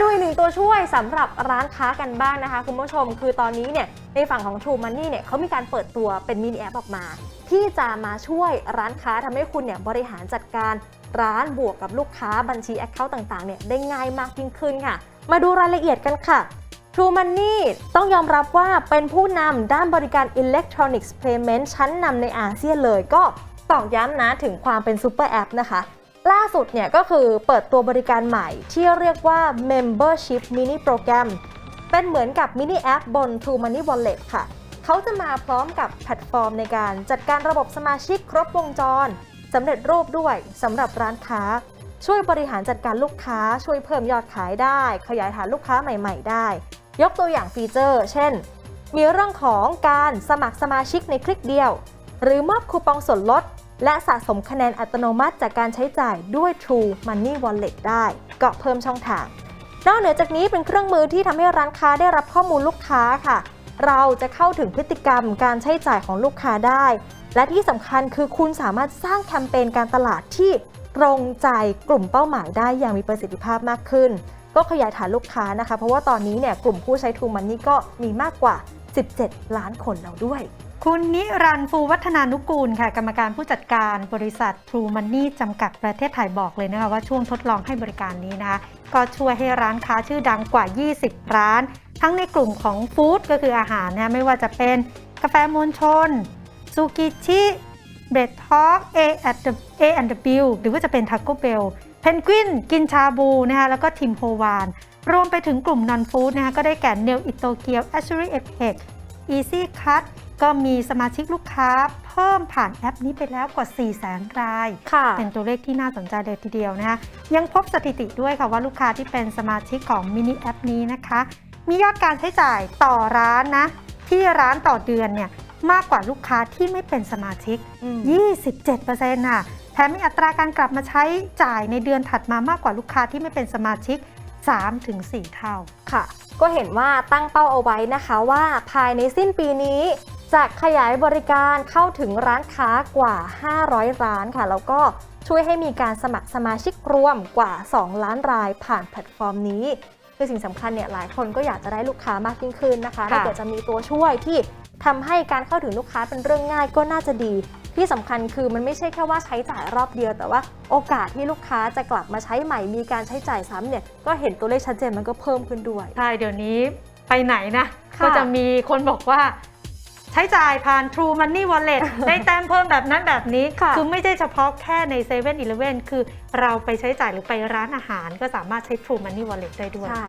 ดูอีกหนึ่งตัวช่วยสำหรับร้านค้ากันบ้างนะคะ คุณผู้ชมคือตอนนี้เนี่ยในฝั่งของ True Money เนี่ยเขามีการเปิดตัวเป็นมินิแอปออกมา ที่จะมาช่วยร้านค้าทำให้คุณเนี่ยบริหารจัดการร้านบวกกับลูกค้าบัญชีแอคเคาท์ต่างๆเนี่ยได้ง่ายมากยิ่งขึ้นค่ะ มาดูรายละเอียดกันค่ะ True Money ต้องยอมรับว่าเป็นผู้นำด้านบริการ Electronics Payment ชั้นนำในอาเซียนเลยก็ตอกย้ำนะถึงความเป็นซูเปอร์แอปนะคะ ล่าสุดเนี่ยก็คือเปิดตัวบริการใหม่ที่เรียกว่า Membership Mini Program เป็นเหมือนกับมินิแอปบน True Money Wallet ค่ะ เขาจะมาพร้อมกับแพลตฟอร์มในการจัดการระบบสมาชิกครบวงจรสำเร็จรูปด้วยสำหรับร้านค้า ช่วยบริหารจัดการลูกค้า ช่วยเพิ่มยอดขายได้ ขยายฐานลูกค้าใหม่ ๆ ได้ ยกตัวอย่างฟีเจอร์ เช่น มีเรื่องของการสมัครสมาชิกในคลิกเดียว หรือมอบคูปองส่วนลด และสะสมคะแนนอัตโนมัติจากการใช้จ่ายด้วย True Money Wallet ได้ก็เพิ่มช่องทาง นอกเหนือจากนี้เป็นเครื่องมือที่ทำให้ร้านค้าได้รับข้อมูลลูกค้าค่ะ เราจะเข้าถึงพฤติกรรมการใช้จ่ายของลูกค้าได้ และที่สำคัญคือคุณสามารถสร้างแคมเปญการตลาดที่ตรงใจกลุ่มเป้าหมายได้อย่างมีประสิทธิภาพมากขึ้น ก็ขยายฐานลูกค้านะคะ เพราะว่าตอนนี้เนี่ยกลุ่มผู้ใช้ True Money ก็มีมากกว่า 17 ล้านคนแล้วด้วย คุณนิรันต์ฟูวัฒนานุกูลค่ะ กรรมการผู้จัดการบริษัท True Money จำกัดประเทศไทยบอกเลยนะคะว่าช่วงทดลองให้บริการนี้นะคะ ก็ช่วยให้ร้านค้าชื่อดังกว่า 20 ร้าน ทั้งในกลุ่มของฟู้ดก็คืออาหารนะไม่ว่าจะเป็นกาแฟมวลชนซูกิชิเบรดทอกเอแอนด์เอแอนด์บิลหรือว่าจะเป็นทาโกเบลเพนกวินกินชาบูนะคะแล้วก็ทิมโฮวาน รวมไปถึงกลุ่มนอนฟู้ดนะคะก็ได้แก่เนลอิโตเกียวแอชรีเอฟเฮด Easy Cut ก็มีสมาชิกลูกค้าเพิ่มผ่านแอปนี้ไปแล้วกว่า 4 0 0 0 0 0รายค่ะเป็นตัวเลขที่น่าสนใจเลยทีเดียวนะคะ ยังพบสถิติด้วยค่ะว่าลูกค้าที่เป็นสมาชิกของมินิแอปนี้นะคะ มียอดการใช้จ่ายต่อร้านนะ ที่ร้านต่อเดือนเนี่ยมากกว่าลูกค้าที่ไม่เป็นสมาชิกอืม27%ค่ะ แถมมีอัตราการกลับมาใช้จ่ายในเดือนถัดมามากกว่าลูกค้าที่ไม่เป็นสมาชิก 3-4 เท่า ค่ะ ก็เห็นว่าตั้งเป้าเอาไว้นะคะว่าภายในสิ้นปีนี้จะขยายบริการเข้าถึงร้านค้ากว่า 500 ร้านค่ะ แล้วก็ช่วยให้มีการสมัครสมาชิกรวมกว่า 2 ล้านรายผ่านแพลตฟอร์มนี้คือสิ่งสำคัญเนี่ยหลายคนก็อยากจะได้ลูกค้ามากยิ่งขึ้นนะคะค่ะถ้าเกิดจะมีตัวช่วยที่ทำให้การเข้าถึงลูกค้าเป็นเรื่องง่ายก็น่าจะดี ที่สำคัญคือมันไม่ใช่แค่ว่าใช้จ่ายรอบเดียว แต่ว่าโอกาสที่ลูกค้าจะกลับมาใช้ใหม่มีการใช้จ่ายซ้ำเนี่ยก็เห็นตัวเลขชัดเจนมันก็เพิ่มขึ้นด้วย ใช่ เดี๋ยวนี้ไปไหนนะค่ะก็จะมีคนบอกว่าใช้จ่ายผ่าน True Money Wallet ได้แต้มเพิ่มแบบนั้นแบบนี้ค่ะอไม่ใช่เฉพาะแค่ใน7 e เ e ่ e อคือเราไปใช้จ่ายหรือไปร้านอาหาร ก็สามารถใช้ True Money Wallet ได้ด้วยใช่